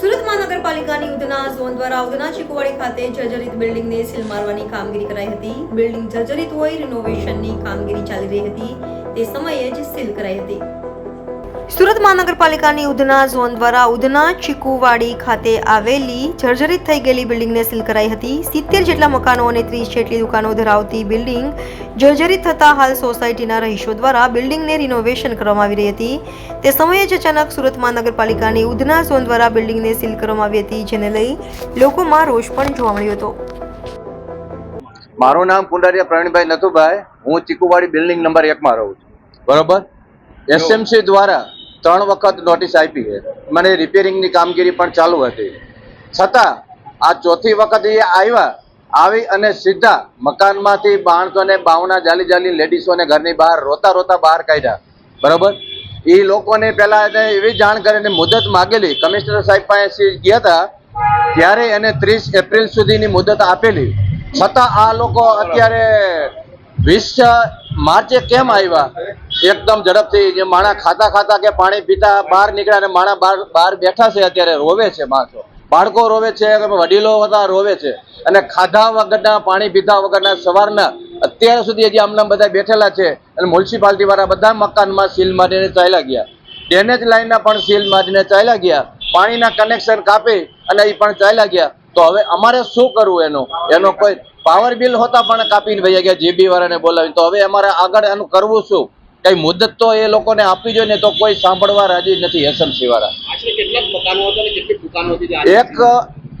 સુરત મહાનગરપાલિકાની ઉધના ઝોન દ્વારા ઉધના ચીકુવાડી ખાતે જર્જરિત બિલ્ડિંગને સીલ મારવાની કામગીરી કરાઈ હતી. બિલ્ડિંગ જર્જરિત હોય રિનોવેશનની કામગીરી ચાલી રહી હતી. તે સમયે જ સીલ કરાઈ હતી. સુરત મહાનગરપાલિકાની ઉધના ઝોન દ્વારા ઉધના ચીકુવાડી ખાતે આવેલી જર્જરિત થઈ ગયેલી બિલ્ડિંગને સીલ કરાઈ હતી. સિત્તેર જેટલા મકાનો અને ત્રીસ જેટલી દુકાનો ધરાવતી બિલ્ડિંગ જર્જરિત થતા હાલ સોસાયટીના રહીશો દ્વારા બિલ્ડિંગને રિનોવેશન કરવામાં આવી રહી હતી. તે સમયે જ અચાનક સુરત મહાનગરપાલિકાની ઉધના ઝોન દ્વારા બિલ્ડિંગને સીલ કરવામાં આવી હતી જેને લઈ લોકોમાં રોષ પણ જોવા મળ્યો હતો. મારું નામ કુંડારિયા પ્રવીણભાઈ નથુભાઈ. હું ચીકુવાડી બિલ્ડિંગ નંબર એકમાં રહું છું. બરોબર. એસએમસી દ્વારા ત્રણ વખત નોટિસ આપી છે. મને રિપેરિંગની કામગીરી પણ ચાલુ હતી. છતાં, આ ચોથી વખત એ આવ્યા, આવી અને સીધા મકાનમાંથી માણસોને બાવના જાલી જાલી લેડીસોને ઘરની બહાર રોતા રોતા બહાર કાઢ્યા. બરાબર? એ લોકોને પહેલાં એને એવી જાણ કરીને મુદત માગેલી. કમિશનર સાહેબ પાસે ગયા હતા, ત્યારે એને ત્રીસ એપ્રિલ સુધીની મુદત આપેલી. છતાં આ લોકો અત્યારે વીસ માર્ચે કેમ આવ્યા? એકદમ ઝડપથી જે માણા ખાતા ખાતા કે પાણી પીતા બહાર નીકળ્યા અને માણા બહાર બહાર બેઠા છે અત્યારે રોવે છે માણસો. બાળકો રોવે છે વડીલો બધા રોવે છે. અને ખાધા વગરના, પાણી પીધા વગરના સવારના અત્યાર સુધી હજી આમનામ બધા બેઠેલા છે. અને મ્યુનિસિપાલિટી વાળા બધા મકાનમાં સીલ મારીને ચાલ્યા ગયા. ડેનેજ લાઈનના પણ સીલ મારીને ચાલ્યા ગયા. પાણીના કનેક્શન કાપી અને એ પણ ચાલ્યા ગયા. તો હવે અમારે શું કરવું એનું? એનો કોઈ પાવર બિલ હોતા પણ કાપીને ભાઈ ગયા જીબી વાળાને બોલાવી તો હવે અમારે આગળ એનું કરવું શું? કઈ મુદત તો એ લોકોને આપવી જોઈએ ને તો કોઈ સાંભળવા રાજી નથી જે આજે એક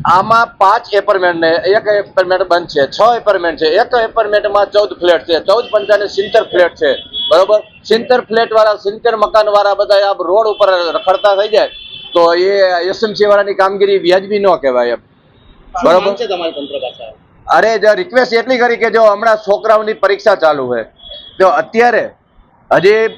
આમાં પાંચ એપાર્ટમેન્ટ ને એક એપાર્ટમેન્ટ બંધ છે છ એપાર્ટમેન્ટ છે એક એપાર્ટમેન્ટમાં ચૌદ ફ્લેટ છે ચૌદ પંચાને સિત્તેર ફ્લેટ છે બરોબર? સિત્તેર ફ્લેટ વાળા સિત્તેર મકાન વાળા બધા આ રોડ ઉપર રખડતા થઈ જાય તો એ એસએમસી વાળાની કામગીરી વ્યાજબી ન કહેવાય એમ. બરોબર? છે તમારી તંત્ર પાસે અરે જો રિક્વેસ્ટ એટલી કરી કે જો હમણાં છોકરાઓની પરીક્ષા ચાલુ છે જો અત્યારે હજી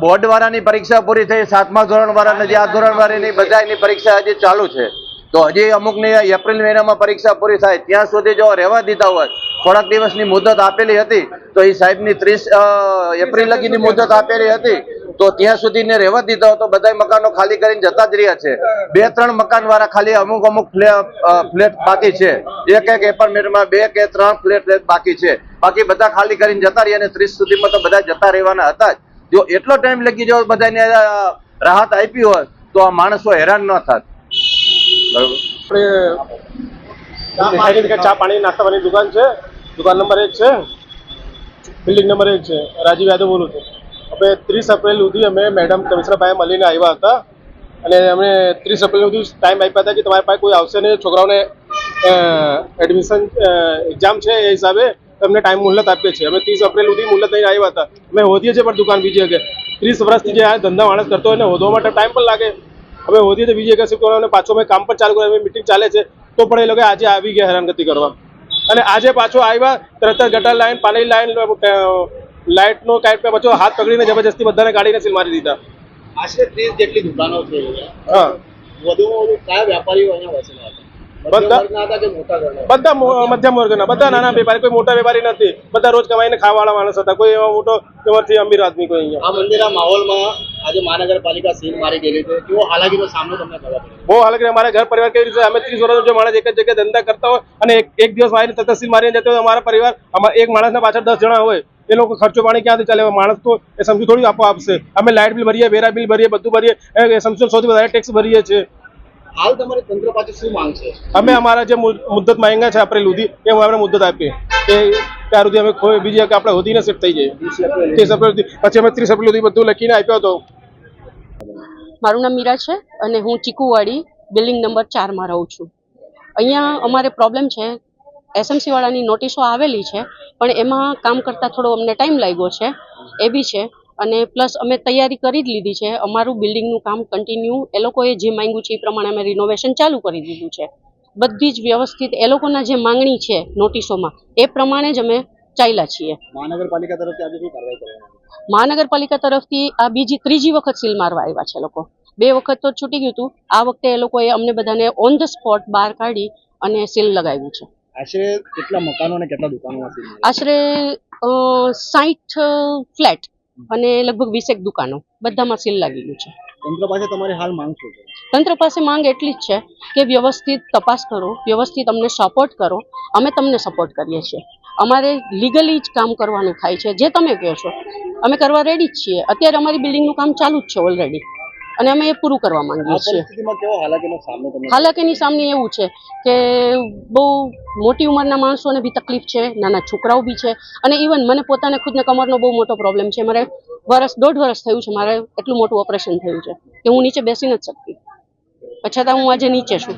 બોર્ડ વાળાની પરીક્ષા પૂરી થઈ સાતમા ધોરણ વાળાની જે આ ધોરણ વાળાની બધાની પરીક્ષા હજી ચાલુ છે. તો હજી અમુકની એપ્રિલ મહિનામાં પરીક્ષા પૂરી થાય ત્યાં સુધી જો રહેવા દીધા હોય થોડાક દિવસની મુદત આપેલી હતી તો એ સાહેબની ત્રીસ એપ્રિલ લગીની મુદત આપેલી હતી તો ત્યાં સુધીને રહેવા દીધા હોય તો બધા મકાનો ખાલી કરીને જતા જ રહ્યા છે. બે ત્રણ મકાન વાળા ખાલી અમુક અમુક ફ્લેટ બાકી છે. એક એક એપાર્ટમેન્ટમાં બે કે ત્રણ ફ્લેટ બાકી છે. બાકી બધા ખાલી કરીને જતા રહ્યા અને ત્રીસ સુધીમાં તો બધા જતા રહેવાના હતા જ. જો એટલો ટાઈમ લગી જો બધાને રાહત આપી હોય, તો આ માણસો હેરાન ન થાત. આપણે ચા પાણી નાસ્તાની દુકાન છે. દુકાન નંબર એક છે. બિલ્ડિંગ નંબર એક છે. રાજીવ યાદવ બોલું છું. હવે ત્રીસ એપ્રિલ સુધી અમે મેડમ કમિશનરભાઈ મળીને આવ્યા હતા. અને અમે ત્રીસ એપ્રિલ સુધી ટાઈમ આપ્યા હતા કે તમારી પાસે કોઈ આવશે નહીં. છોકરાઓને એડમિશન એક્ઝામ છે એ હિસાબે. તમને ટાઈમ મુહલત આપીએ છીએ. અમે ત્રીસ એપ્રિલ સુધી મુહલત લઈને આવ્યા હતા. અમે હોદીએ છીએ પણ દુકાન બીજી કે ત્રીસ વર્ષથી જે આ ધંધા માણસ કરતો હોય ને હોદવા માટે ટાઈમ પણ લાગે. અમે હોદી છીએ બીજી એક શિફ્ટ કરવાનું પાછો અમે કામ પણ ચાલુ કર્યું. મિટિંગ ચાલે છે. તો પણ એ લોકો આજે આવી ગયા હેરાનગતિ કરવા. અને આજે પાછો આવ્યા તરત જ ગટર લાઈન પાણી લાઈન લાઇટનો કાંઈ પે પાછો હાથ પકડીને જબરજસ્તી બધાને કાઢીને સીલ મારી દીધા. આશરે ત્રીસ જેટલી દુકાનો છે. હા. વધુમાં વધુ કયા વેપારીઓ અહીંયા વસેલા હતા બધા- મધ્યમ વર્ગના બધા નાના વેપારી કોઈ મોટા વેપારી નથી. બધા રોજ કમાઈને ખાવાવાળા માણસ હતા. કોઈ એવા મોટો એમાંથી અમીર આદમી કોઈ અહીંયા. આ મંદિરના માહોલમાં આજે મહાનગરપાલિકા સીલ મારી ગયેલી છે. કેવો હાલાકીનો સામનો તમને કરવા બહુ હાલાકી અમારા ઘર પરિવાર કેવી રીતે અમે ત્રીસ વર્ષ જો માણસ એક જ જગ્યાએ ધંધા કરતા હોય અને એક દિવસ મારી તથા સીલ મારીને જતો હોય અમારા પરિવાર અમારા એક માણસના પાછળ દસ જણા હોય એ લોકો ખર્ચો પાણી ક્યાંથી ચાલે? માણસ તો એ સમજુ થોડી આપો આપશે. અમે લાઇટ બિલ ભરીએ વેરા બિલ ભરીએ બધું ભરીએ એ સમજો સૌથી વધારે ટેક્સ ભરીએ છીએ. હાલ તમારે તંત્ર પાસે શું માંગ છે? અમે અમારા જે મુદ્દત માંગ્યા છે આપણે લુધી એ અમે મુદ્દત આપીએ. કે ત્યાર સુધી અમે કોઈ બીજી કે આપણે હોદીને સેટ થઈ જઈએ ત્રીસ એપ્રિલ. સુધી. પછી અમે ત્રીસ એપ્રિલ સુધી બધું લખીને આપ્યો હતો. મારું નામ મીરા છે અને હું ચીકુવાડી બિલ્ડિંગ નંબર ચારમાં રહું છું. અહીંયા અમારે પ્રોબ્લેમ છે એસએમસી વાળાની નોટિસો આવેલી છે પણ એમાં કામ કરતાં થોડો અમને ટાઈમ લાગ્યો છે. એ બી છે. અને પ્લસ અમે તૈયારી કરી જ લીધી છે. અમારું બિલ્ડિંગનું કામ કન્ટિન્યુ એ લોકોએ જે માંગ્યું છે એ પ્રમાણે અમે રિનોવેશન ચાલુ કરી દીધું છે. બધી જ વ્યવસ્થિત એ લોકોના જે માંગણી છે નોટિસોમાં એ પ્રમાણે જ અમે ચાલ્યા છીએ. મહાનગરપાલિકા તરફથી મહાનગરપાલિકા તરફથી આ બીજી ત્રીજી વખત સીલ મારવા આવ્યા છે લોકો. બે વખત તો છૂટી ગયું હતું. આ વખતે એ લોકોએ અમને બધાને ઓન ધ સ્પોટ બહાર કાઢી અને સીલ લગાવ્યું છે. આશરે કેટલા મકાનો અને કેટલા દુકાનો આશરે સાઠ ફ્લેટ. અને લગભગ વીસેક દુકાનો. બધામાં સીલ લાગી ગયું છે. તંત્ર પાસે તમારે હાલ માંગ શું છે? તંત્ર પાસે માંગ એટલી જ છે કે વ્યવસ્થિત તપાસ કરો વ્યવસ્થિત અમને સપોર્ટ કરો. અમે તમને સપોર્ટ કરીએ છીએ. અમારે લીગલી જ કામ કરવાનું થાય છે. જે તમે કહો છો. અમે કરવા રેડી જ છીએ. અત્યારે અમારી બિલ્ડિંગનું કામ ચાલુ જ છે ઓલરેડી અને અમે એ પૂરું કરવા માંગીએ છીએ. હાલાકીની સામે એવું છે કે બહુ મોટી ઉંમરના માણસોને બી તકલીફ છે નાના છોકરાઓ બી છે અને ઇવન મને પોતાને ખુદને કમરનો બહુ મોટો પ્રોબ્લેમ છે. મારે વર્ષ દોઢ વર્ષ થયું છે મારે એટલું મોટું ઓપરેશન થયું છે કે હું નીચે બેસી નથી શકતી. છતાં હું આજે નીચે છું.